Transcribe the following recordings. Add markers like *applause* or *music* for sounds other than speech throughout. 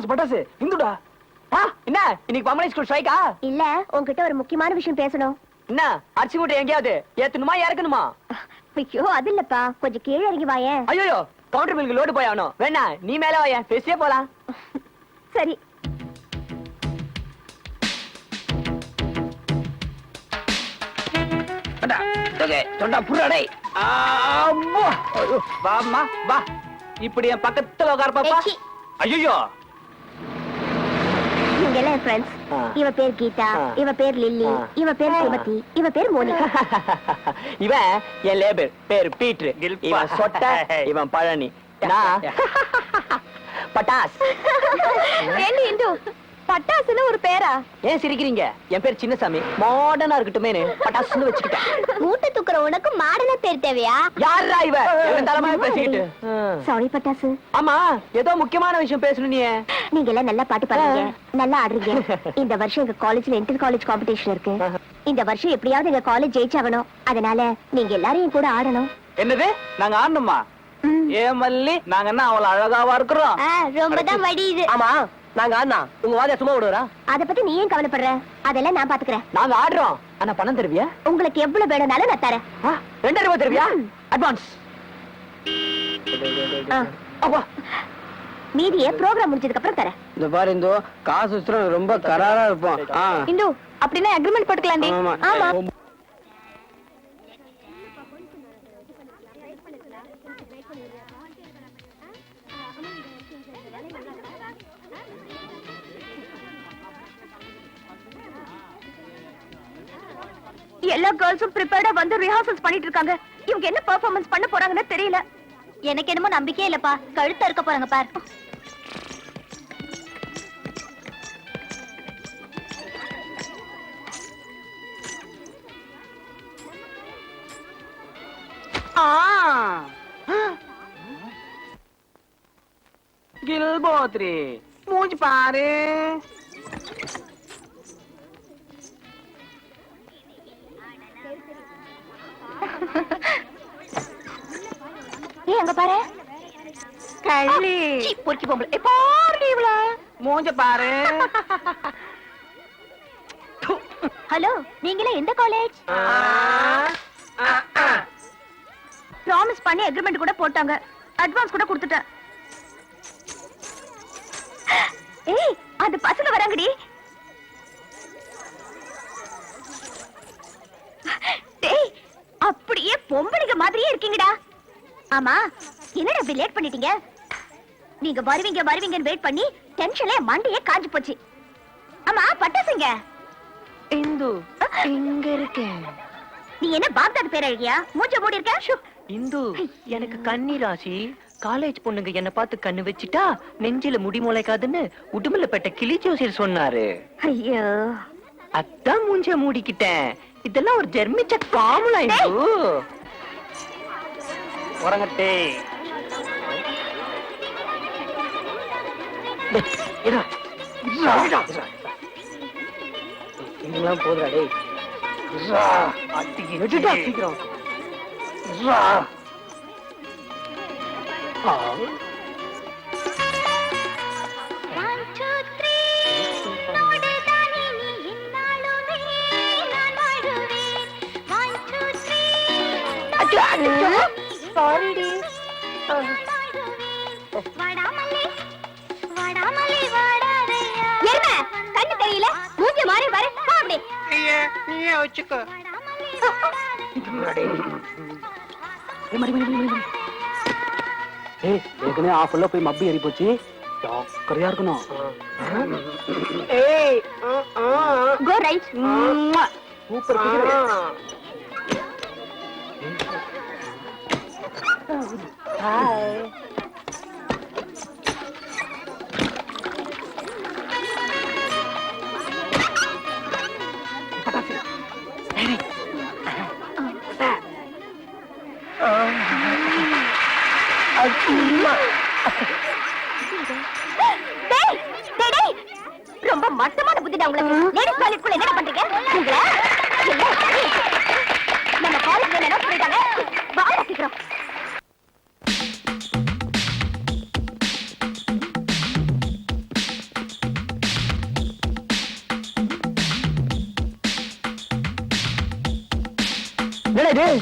பட்டாசு பட்டாசு. இந்துடா. என்ன? இன்னைக்கு பம்பளை ஸ்கூல் ஸ்ட்ரைக்கா இல்ல உன்கிட்ட ஒரு முக்கியமான விஷயம் பேசணும். என்ன? அரிசி மூட்டை எங்கேயாவது? ஏத்தணுமா இறக்கணுமா? ஐயோ அது இல்லப்பா. கொஞ்சம் கீழே இறங்கி வாயேன் ஐயோ கவுண்டர் பில்லுக்கு லோடு போய் ஆகணும். வேணா நீ மேல வாயேன் பேசியே போலாம். சரி. தொண்டா புறாடை. ஐயோ, வாம்மா வா. இப்படி என் பக்கத்துல உட்கார பாப்பா. ஐயோ நீங்க எல்லாம் ஃப்ரெண்ட்ஸ். இவ பேர் கீதா. இவ பேர் லில்லி. இவ பேர். சுமதி இவ பேர் மோனிகா *laughs* இவன் என் லேபர் பேரு பீட்ரு. இவன் சொட்ட *laughs* இவன் பழனி நான் *laughs* பட்டாஸ் என்ன இந்து பட்டாசுன்னு ஒரு பேரா? ஏன் சிரிக்கிறீங்க? என் பேர் சின்னசாமி. மாடர்னா இருக்கட்டுமேனு பட்டாசுன்னு வச்சுக்கிட்டேன். மூட்டை தூக்குற உனக்கு மாடனா பேர் தேவையா? யாரா இவ? தலைமையா பேசிக்கிட்டு. சாரி பட்டாசு. ஆமா ஏதோ முக்கியமான விஷயம் பேசணும் நீ நீங்க எல்லாம் நல்லா பாட்டு பாடுறீங்க. நல்லா ஆடுறீங்க. இந்த வருஷம் எங்க காலேஜ்ல இன்டர் காலேஜ் காம்படிஷன் இருக்கு. இந்த வருஷம் எப்படியாவது எங்க காலேஜ் ஜெயிச்சாகணும். அதனால நீங்க எல்லாரும் என் கூட ஆடணும். என்னது? நாங்க ஆடணுமா. ஏ மல்லி? நாங்க என்ன அவ்வளவு அழகாவா இருக்கிறோம்? ரொம்ப தான் வடியுது. ஆமா. நாங்க ஆடினா உங்க வாதியா சும்மா விடுறா அத பத்தி நீ ஏன் கவலைப்படுற? அதெல்லாம் நான் பாத்துக்கிறேன். நாங்க ஆடுறோம். ஆனா பணம் தருவியா? உங்களுக்கு எவ்வளவு வேணும்னாலும் நான் தரேன். ரெண்டாயிரம் ரூபாய் தருவியா. அட்வான்ஸ் மீதிய ப்ரோக்ராம் முடிஞ்சதுக்கு அப்புறம் தரேன். இந்த பாரு இந்தோ காசு வச்சுட்டு ரொம்ப கராரா இருப்போம். இந்து அப்படின்னா அக்ரிமெண்ட் போட்டுக்கலாண்டி ஆமா. ஆமா. எல்லா கேர்ள்ஸும் ப்ரிப்பேர்டா வந்து ரிஹர்சல்ஸ் பண்ணிட்டு இருக்காங்க. இவங்க என்ன பெர்ஃபார்மன்ஸ் பண்ண போறாங்கன்னு தெரியல. எனக்கு என்னமோ நம்பிக்கையே இல்லப்பா. கழுத்த இருக்க போறாங்க பார். கில்போத்ரி மூஞ்சி பாரு. ஏய் அங்க பாரு. கள்ளி. பொறுக்கி பொம்பளை. ஏ, இவள மூஞ்ச பாரு. ஹலோ நீங்களே எந்த காலேஜ். ப்ராமிஸ் பண்ணி அக்ரிமெண்ட் கூட போட்டாங்க. அட்வான்ஸ் கூட கொடுத்துட்டேன். ஏய் அந்த பசங்க வராங்கடி. டேய் அப்படியே பொம்பளைங்க மாதிரியே இருக்கீங்கடா. ஆமா என்னடா இப்படி லேட் பண்ணிட்டீங்க? நீங்க வருவீங்க வருவீங்கன்னு வெயிட் பண்ணி டென்ஷன்ல மண்டையே காஞ்சு போச்சு. ஆமா பட்டாசுங்க. இந்து இங்க இருக்கேன் நீ என்ன பாக்தாத் பேர் அழகியா? மூஞ்ச மூடி இருக்க. இந்து எனக்கு கன்னி ராசி காலேஜ் பொண்ணுங்க என்ன பார்த்து கண்ணு வச்சிட்டா நெஞ்சில முடி முளைக்காதுன்னு உடுமலை பெட்ட கிளி ஜோசியர் சொன்னாரு. ஐயோ. அதான் மூஞ்ச மூடிக்கிட்டேன். இதெல்லாம் ஒரு ஜெர்மிச்ச காமலா உறங்கட்டே. இதா. இதெல்லாம் போதுடா டேய். சீக்கிரம். ஆ. அச்சோ, அச்சோ. Sorry-டி. எருமை, கண்ணு தெரியல? மூஞ்சி மாறி வர போ அப்படி. நீயே வச்சுக்கோ. ஏய் ஏற்கனவே ஆஃப் உள்ள போய் மப்பி ஏறி போச்சு. ஜாக்கிரதையா இருக்கணும். ஏய் கோ ரைட் சூப்பர் Hi.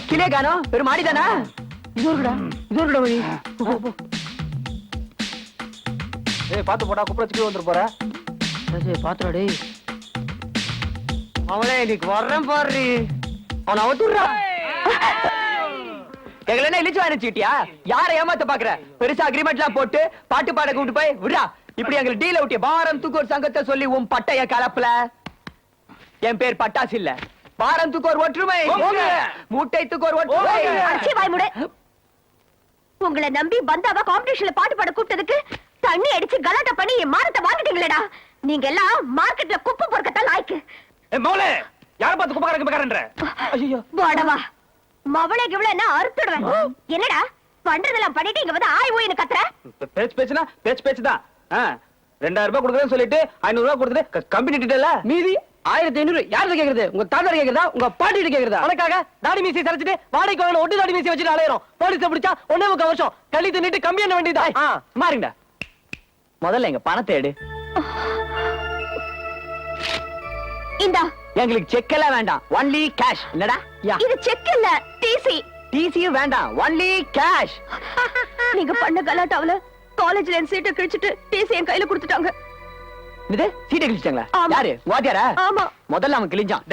கிளியே காணோம் வெறும் மாடி தானா இது இருக்குடா இது இருக்குடா வழி. ஏய் பாத்து போடா குப்புற வச்சுட்டு வந்துட்டு போற. ராஜே பாத்துடா டேய். அவனே இன்னைக்கு வர்றேன் பாரு. அவன் அவத்துறா எங்களை இழிச்சு வாங்கிச்சிட்டியா யாரை ஏமாத்த பாக்குற? பெருசா அக்ரிமெண்ட்லாம் போட்டு பாட்டு பாட கூப்பிட்டு போய் விடா இப்படி எங்களுக்கு டீல விட்டிய பாரம் தூக்கோர் சங்கத்தை சொல்லி உன் பட்டைய கலப்புல. என் பேர் பட்டாசு இல்ல. பாரம் தூக்கோர் ஒற்றுமை. மூட்டை தூக்கோர் ஒற்றுமை. அச்சி வாய் முடு. உங்களை நம்பி பந்தாவா காம்படிஷன்ல பாட்டு பாட கூப்பிட்டதுக்கு தண்ணி அடிச்சு கலாட்டா பண்ணி என் மானத்தை வாங்கிட்டீங்களேடா. நீங்க எல்லாம் மார்க்கெட்ல குப்பை பொறுக்கத்தான் லாய்க்கு. மௌலே யார பார்த்து குப்பக்காரங்க குப்பக்காரன்ற ஐயோ வாடவா மவளை கிவளை என்ன அறுத்துடுவேன். என்னடா பண்றதெல்லாம் பண்ணிட்டு இங்க வந்து ஆய் ஓயின்னு கத்துற? பேச்சு பேச்சுனா பேச்சு பேச்சு தான் ரெண்டாயிரம் ரூபாய் கொடுக்குறேன்னு சொல்லிட்டு ஐநூறு ரூபாய் கொடுத்துட்டு கம்பெனி கிட்ட மீதி. ஆயிரத்தி ஐநூறு. யார்கிட்ட கேக்குறது? உங்க தாத்தா கேக்குறதா? உங்க பாட்டி கேக்குறதா? உனக்காக தாடி மீசி சரிச்சிட்டு வாடகைக்கு வாங்கின ஒட்டு தாடி மீசி வச்சுட்டு அலையறோம். போலீஸ் பிடிச்சா ஒன்னே முக்கால் வருஷம். கள்ளி தின்னுட்டு கம்பி என்ன வேண்டியதா மாறுங்கடா முதல்ல எங்க பணத்தை எடு. இந்தா. எங்களுக்கு செக் எல்லாம் வேண்டாம். ஒன்லி கேஷ் என்னடா? இது செக் இல்ல டிசி டிசியும் வேண்டாம். ஒன்லி கேஷ் *laughs* நீங்க பண்ண கலாட்டாவுல காலேஜ்ல என் சீட்டை கிழிச்சிட்டு டிசி என் கையில கொடுத்துட்டாங்க. இது சீட்டை கிழிச்சிட்டாங்களா? ஆமா. யாரு? வாத்தியாரா? ஆமா. முதல்ல அவன் கிழிஞ்சான்.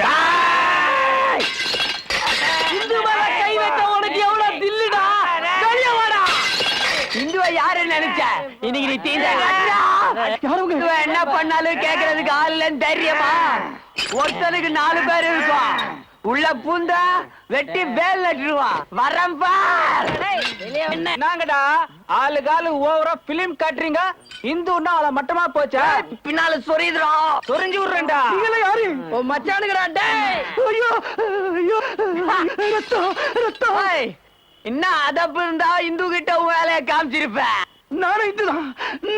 என்ன பண்ணாலும் கேக்குறதுக்கு ஆள் தைரியமா? ஒருத்தனுக்கு நாலு பேர் இருக்கும். உள்ள பூந்தா வெட்டி வேல் நட்டுருவான் வரேன் பார். நாங்கடா ஆளு காலு ஓவரா பிலிம் காட்டுறீங்க? இந்துன்னா அவள மட்டமா போச்சா? பின்னால சொரியுதுறோம் சொரிஞ்சு விடுறேன்டா. நீங்களே யாரு? உன் மச்சானுங்கடா டேய். ஐயோ ஐயோ ரத்தம் ரத்தம். என்ன அதப்பு இருந்தா இந்து கிட்ட வேலையை காமிச்சிருப்ப? நானும் இதுதான்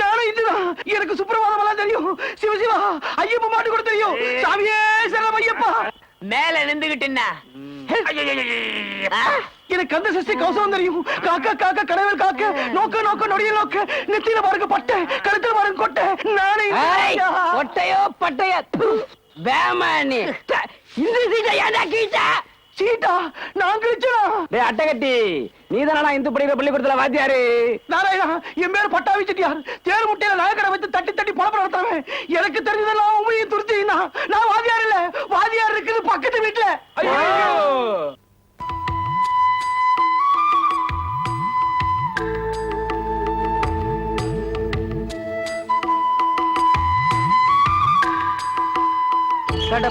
நானும் இதுதான் எனக்கு சுப்பிரபாதம் எல்லாம் தெரியும். சிவ சிவா ஐயப்ப மாட்டு கூட தெரியும். சாமியே சரணம் ஐயப்பா. மேல நின்றுகிட்டு எனக்கு கந்த சஷ்டி கவசம் தெரியும் காக்கா காக்கா கடவுள் காக்க நோக்க நோக்க நொடிய நோக்க நெத்தியில பாருங்க பட்டை கழுத்துல பாருங்க கொட்டை நானே ஏய், ஒட்டையோ பட்டையோ வேமானி இந்த சீட்டை ஏன்டா கீட்ட சீட்டா நான் கிழிச்சனா டேய் அட்டகட்டி நீ தானடா இந்து படிக்கிற பள்ளிக்கூடத்துல வாத்தியாரு நாராயணா என் பேர் பட்டாவி செட்டியார் தேர் முட்டையில நகைக்கடை வச்சு தட்டி தட்டி பழப்பட நடத்துறவன் எனக்கு தெரிஞ்சதெல்லாம்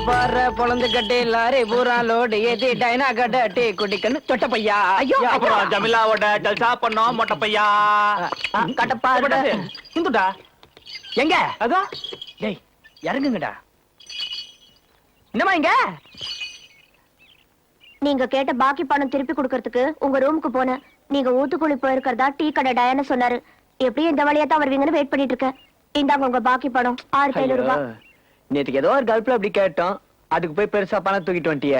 கடப்பாற பொழந்து கட்டி லாரி பூரா லோடு ஏத்தி டைனா கட்ட டீ குடிக்கன்னு தொட்ட பையா ஐயோ. அப்புறம் ஜமிலாவோட ஜல்சா பண்ணோம் மொட்டை பையா கடப்பாற இந்துடா எங்க? அதான் டேய் இறங்குங்கடா. என்னமா இங்க? நீங்க கேட்ட பாக்கி பணம் திருப்பி கொடுக்கறதுக்கு உங்க ரூமுக்கு போனேன். நீங்க ஊத்துக்குழி போயிருக்கிறதா டீ கடை டயான்னு சொன்னாரு. எப்படியும் இந்த வழியா தான் வருவீங்கன்னு வெயிட் பண்ணிட்டு இருக்கேன். இந்தாங்க உங்க பாக்கி பணம். ஆயிரத்தி ஐநூறு ரூபாய். நேத்துக்கு ஏதோ ஒரு கல்ப்ல அப்படி கேட்டோம். அதுக்கு போய் பெருசா பணம் தூக்கிட்டு வந்துட்டிய.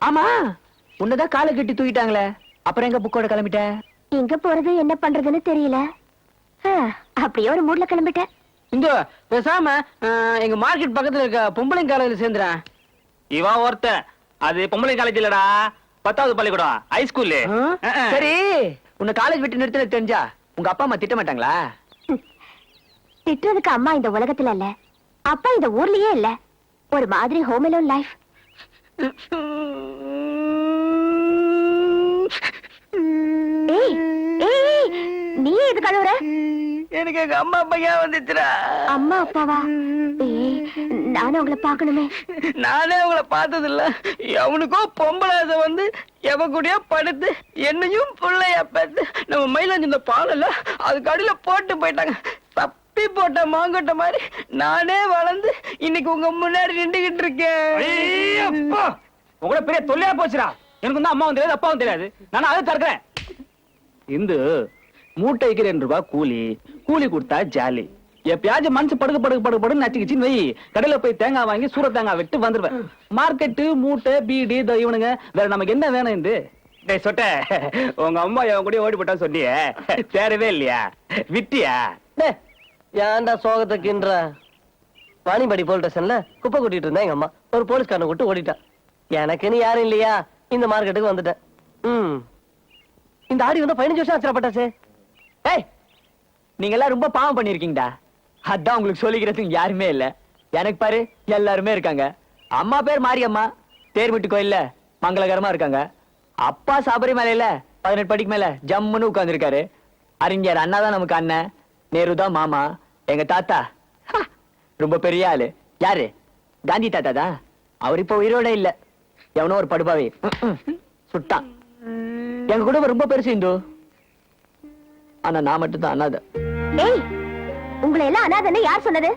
ஆமா உன்னதான் காலை கட்டி தூக்கிட்டாங்களே. அப்புறம் எங்க புக்கோட கிளம்பிட்ட? எங்க போறது என்ன பண்றதுன்னு தெரியல. ஆ, அப்படியே ஒரு மூட்ல கிளம்பிட்டேன். இந்த பேசாம அஹ், எங்க மார்க்கெட் பக்கத்துல இருக்க பொம்பளைங்க காலையில சேர்ந்துறேன். இவன் ஒருத்தன் அது பொம்பளை காலேஜ் இல்லடா. பத்தாவது பள்ளிக்கூடம் ஹைஸ்கூல்லு சரி உன்னை காலேஜ் விட்டு நிறுத்தின தெரிஞ்சா உங்க அப்பா அம்மா திட்ட மாட்டாங்களா? திட்டுறதுக்கு அம்மா இந்த உலகத்துல இல்ல. அப்பா இந்த ஊர்லயே இல்ல. ஒரு மாதிரி ஹோம் அலோன் லைஃப் நீ எது கழுவுற? எனக்கு எங்க அம்மா அப்பா ஏன் வந்துச்சுடா? அம்மா அப்பாவா? நானும் உங்களை பார்க்கணுமே. நானே அவங்கள பார்த்தது இல்ல அவனுக்கோ பொம்பளை ஆசை வந்து எவ கூடயோ படுத்து என்னையும் பிள்ளைய பார்த்து நம்ம மயிலாஞ்சி இந்த பாலல்ல அதுக்கு அடியில போட்டு போயிட்டாங்க. தப்பி போட்ட மாங்கொட்ட மாதிரி நானே வளர்ந்து இன்னைக்கு உங்க முன்னாடி நின்றுகிட்டு இருக்கேன். உங்களோட பெரிய தொல்லையா போச்சுடா. எனக்கு வந்து அம்மாவும் தெரியாது அப்பாவும் தெரியாது. நான் அதை தடுக்கிறேன் இந்து மூட்டைக்கு ரெண்டு ரூபாய் கூலி. கூலி கொடுத்தா ஜாலி. எப்பயாச்சும் மனசு படுக்க படுக்க படுக்க படுக்க நச்சுக்கிச்சின்னு வை. கடையில போய் தேங்காய் வாங்கி சூற தேங்காய் விட்டு வந்துருவேன். மார்க்கெட்டு மூட்டை பீடி இதோ இவனுங்க. வேற நமக்கு என்ன வேணும் இந்த? டேய் சொட்ட. உங்க அம்மா என் கூட ஓடி போட்டா சொன்னியே. தேரவே இல்லையா? விட்டியா? ஏன்டா சோகத்தை கின்ற வாணிபடி போல் ஸ்டேஷன்ல குப்பை கூட்டிட்டு இருந்தேன் எங்க அம்மா. ஒரு போலீஸ்காரனை விட்டு ஓடிட்டான். எனக்குன்னு யாரும் இல்லையா? இந்த மார்க்கெட்டுக்கு வந்துட்டேன். ம். இந்த ஆடி வந்து பதினஞ்சு வருஷம் ஆச்சுடா ஏய் நீங்க எல்லாம் ரொம்ப பாவம் பண்ணிருக்கீங்கடா அதான் உங்களுக்கு சொல்லிக்கிறதுக்கு யாருமே இல்ல. எனக்கு பாரு எல்லாருமே இருக்காங்க. அம்மா பேர் மாரியம்மா. தேர்மிட்டு கோயில்ல மங்களகரமா இருக்காங்க. அப்பா சபரிமலையில பதினெட்டு படிக்கு மேல ஜம்முன்னு உட்காந்துருக்காரு அறிஞர் அண்ணா தான் நமக்கு அண்ணன். நேரு தான் மாமா. எங்க தாத்தா. ரொம்ப பெரிய ஆளு. யாரு? காந்தி தாத்தா தான் அவர் இப்ப உயிரோட இல்ல. எவனோ ஒரு படுபாவி. சுட்டான் எங்க குடும்பம் ரொம்ப பெருசு இந்து. ஆனா நான் மட்டும் தான் அண்ணாத ஏய் உங்களை எல்லாம் அனாதன்னு யார் சொன்னது?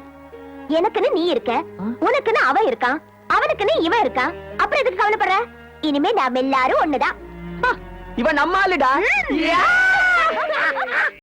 எனக்குன்னு நீ இருக்க உனக்குன்னு அவன் இருக்கான் அவனுக்குன்னு இவன் இருக்கான். அப்புறம் எதுக்கு கவலைப்படுற? இனிமே நாம எல்லாரும் ஒண்ணுதான். இவன் நம்ம ஆளுடா. ம். *laughs*